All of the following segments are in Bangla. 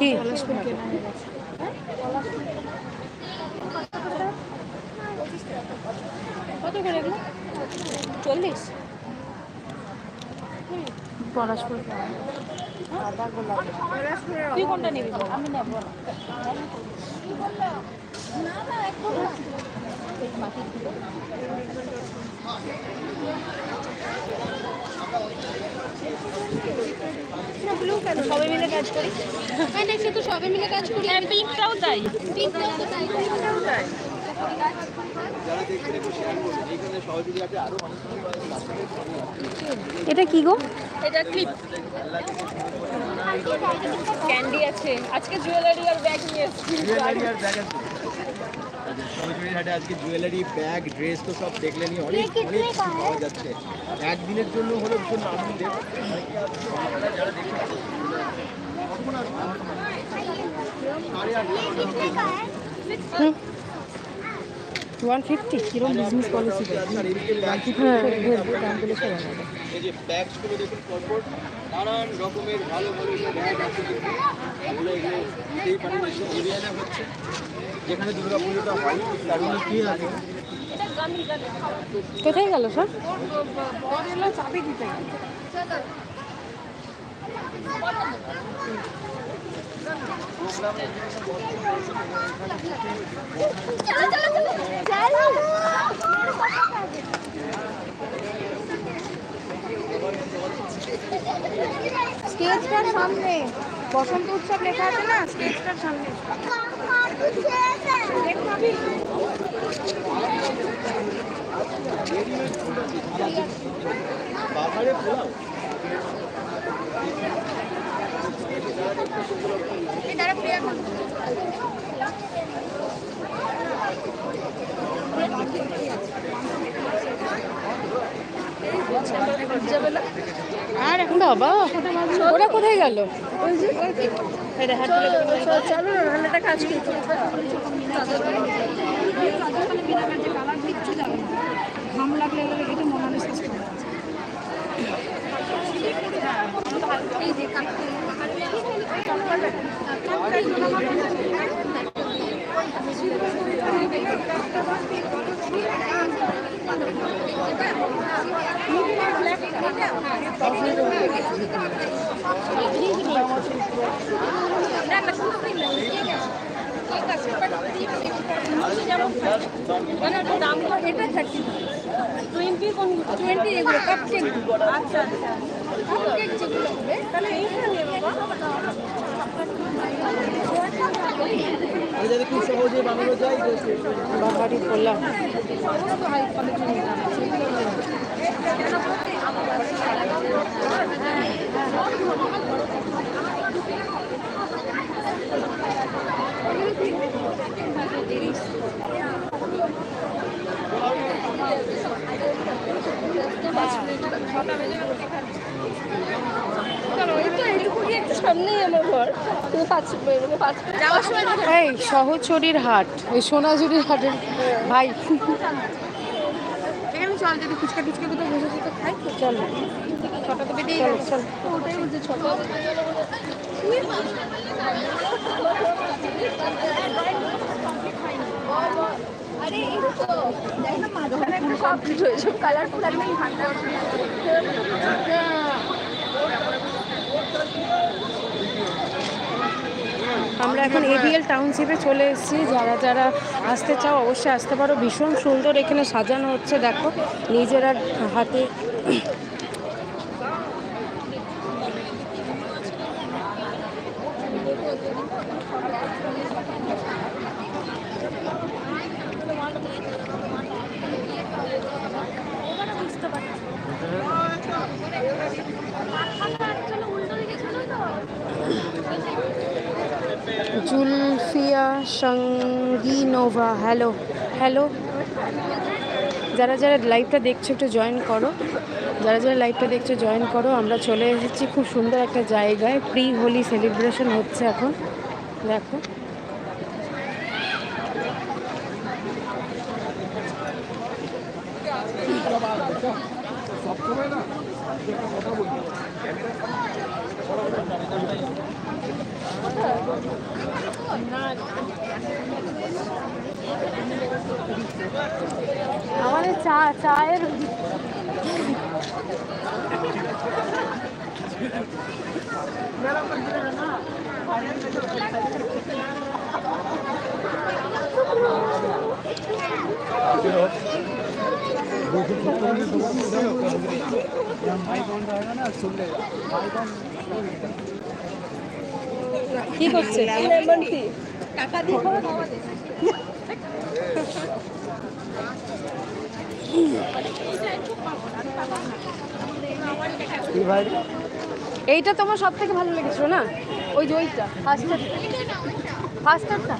কি? চল্লিশ? পলাশপুর। কেনা তুই কোনটা নিবি? আমি নেব না। সবাই মিলে কাজ করি? হ্যাঁ দেখছি তো সবাই মিলে কাজ করি। হ্যাঁ পিঙ্কটাও তাই পিঙ্কটাও তাই এটা কি গো? এটা ক্লিপ ক্যান্ডি আছে। আজকে জুয়েলারি আর ব্যাগ নিয়ে এসেছি। জুয়েলারি আর ব্যাগ আছে। হাটে আজকে জুয়েলারি ব্যাগ ড্রেস তো সব দেখলে নি অনেক অনেক পাওয়া যাচ্ছে একদিনের জন্য হলে ভীষণ আনন্দে ওয়ান ফিফটি কিরম বিজনেস পলিসি হ্যাঁ এই যে ব্যাগসগুলো দেখুন পরপর নানান রকমের ভালো ভালো ব্যাগ আছে কিন্তু এগুলো এগুলো নিতেই পারেন এসে এরিয়ানে হচ্ছে যেখানে দুর্গা পুজোটা হয় তার মধ্যে কি আছে? কোথায় গেল স্যার স্টেজটার সামনে বসন্ত উৎসব লেখা আছে না? স্টেজটার সামনে। বাজারে পোলাও আর এখন বাবা ওরা কোথায় গেল? চলো না রান্নাটা কাজ করি ঘাম লাগলে এগুলো কেটে মোনালিসা দামটা এটা থাকছে টোয়েন্টি কোন টোয়েন্টি এগুলো কাপ কেক আচ্ছা আচ্ছা কাপ কেক যেগুলো হবে তাহলে এইটা নেবো আর যাতে খুব সহজে বানানো যায় বাহারি করলাম একটু সামনেই আমার ঘর। তুমি পাঁচ পাঁচ যাওয়ার সময় এই সহচরীর হাট ওই সোনাঝুরির হাটের ভাই। চল যদি ফুচকা টুচকা কোথাও বসে যেতে খাই। চল। ছটা তো বেরিয়ে চল চল। ওটাই বলছে ছটা আরে এই তো দেখ না মাঝখানে একটা সব কিছু এসব কালারফুল আমরা এখন এবিএল টাউনশিপে চলে এসেছি। যারা যারা আসতে চাও অবশ্যই আসতে পারো। ভীষণ সুন্দর এখানে সাজানো হচ্ছে দেখো। নিজেরা হাতে সঙ্গিনোভা হ্যালো হ্যালো যারা যারা লাইভটা দেখছ একটু জয়েন করো। যারা যারা লাইভটা দেখছ জয়েন করো, আমরা চলে এসেছি খুব সুন্দর একটা জায়গায়। প্রি হোলি সেলিব্রেশন হচ্ছে এখন। দেখো। আমাদের চা চায়ের কি করছে? টাকা দিয়ে এইটা তোমার সব থেকে ভালো লেগেছিল না? ওই যে ওইটা ফার্স্টার ফার্স্টারটা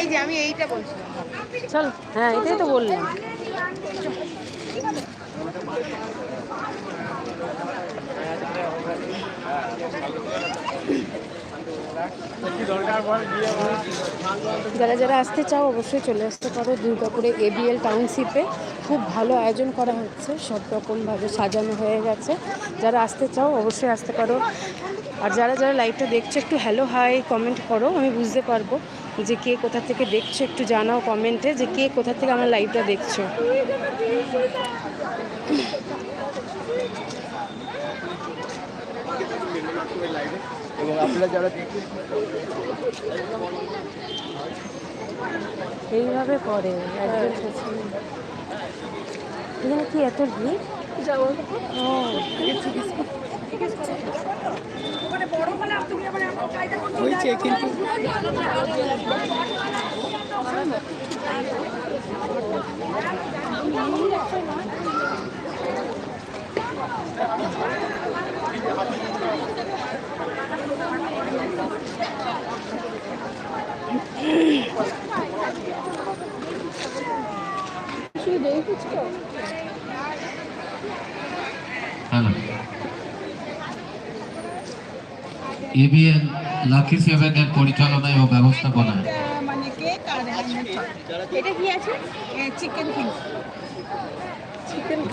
এই যে আমি এইটা বলছি। চল হ্যাঁ এটাই তো বললাম। যারা যারা আসতে চাও, অবশ্যই চলে আসতে পারো দুর্গাপুরে এবিএল টাউনশিপে খুব ভালো আয়োজন করা হচ্ছে, সব রকমভাবে সাজানো হয়ে গেছে। যারা আসতে চাও, অবশ্যই আসতে পারো। আর যারা যারা লাইভটা দেখছ, একটু হ্যালো হাই কমেন্ট করো, আমি বুঝতে পারব যে কে কোথা থেকে দেখছ, একটু জানাও কমেন্টে যে কে কোথা থেকে আমার লাইভটা দেখছ। এবং আপনারা যারা দেখছেন এইভাবে করে। এখানে কি এত ভিড়? হয়েছে কিন্তু। এবিএন লাকি সেভেনের পরিচালনায় ও ব্যবস্থাপনায়। মানে কেক আর এটা কি আছে? চিকেন ফিঙ্গার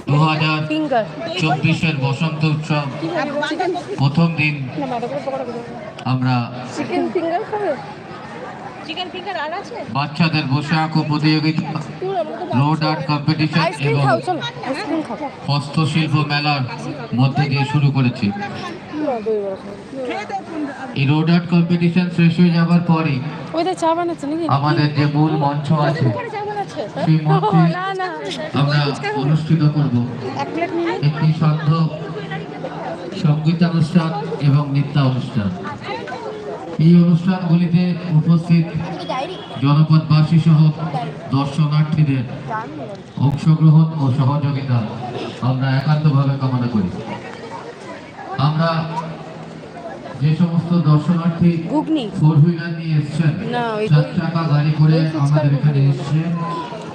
দু হাজার ফিঙ্গার চব্বিশের বসন্ত উৎসব। প্রথম দিন আমরা চিকেন ফিঙ্গার খাবে? চিকেন ফিঙ্গার আর আছে? বাচ্চাদের বসে আঁকো প্রতিযোগিতা। রোড আর্ট কম্পিটিশন এবং হস্তশিল্প মেলার মধ্যে দিয়ে শুরু করেছি। এই রোড আর্ট কম্পিটিশন শেষ হয়ে যাবার পরই আমাদের যে মূল মঞ্চ আছে সেই মঞ্চে না না। আমরা অনুষ্ঠিত করব। একটি সন্ধ্য সঙ্গীতানুষ্ঠান এবং নৃত্যানুষ্ঠান। এই অনুষ্ঠানগুলিতে উপস্থিত জনপদবাসী সহ দর্শনার্থীদের অংশগ্রহণ ও সহযোগিতা আমরা একান্তভাবে কামনা করি। আমরা যে সমস্ত দর্শনার্থী ফোর হুইলার নিয়ে এসছেন চার চাকা গাড়ি করে আমাদের এখানে। এসছেন।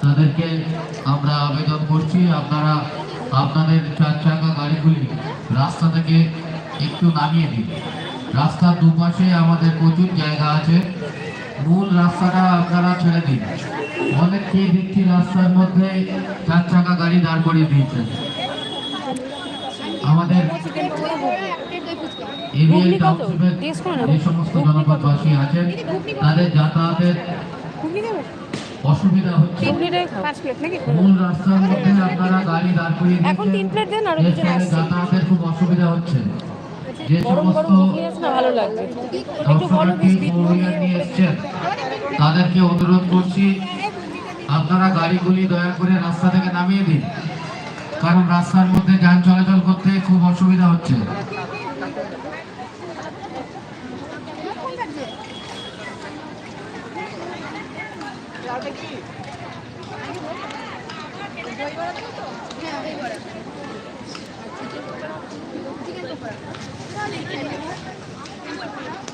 তাদেরকে আমরা আবেদন করছি আপনারা আপনাদের চার চাকা গাড়িগুলি রাস্তা থেকে একটু নামিয়ে দিন। রাস্তার দুপাশে আমাদের প্রচুর জায়গা আছে। মূল রাস্তাটা আপনারা ছেড়ে দিন। অনেককেই দেখছি রাস্তার মধ্যে চার চাকা গাড়ি দাঁড় করিয়ে দিয়েছেন আমাদের এরিয়াল টাউনশিপের। যে সমস্ত জনপদবাসী আছেন তাদের যাতায়াতের অসুবিধা হচ্ছে। মূল রাস্তার মধ্যে আপনারা গাড়ি দাঁড় করিয়ে আসছে। যাতায়াতের খুব অসুবিধা হচ্ছে। গরম সমস্ত গরম ঘুগনি আছে না ভালো লাগবে একটু বলো বিস্কিট নিয়ে এসছেন। তাদেরকে অনুরোধ করছি আপনারা গাড়িগুলি দয়া করে রাস্তা থেকে নামিয়ে দিন। কারণ রাস্তার মধ্যে যান চলাচল করতে খুব অসুবিধা হচ্ছে। দই Thank you.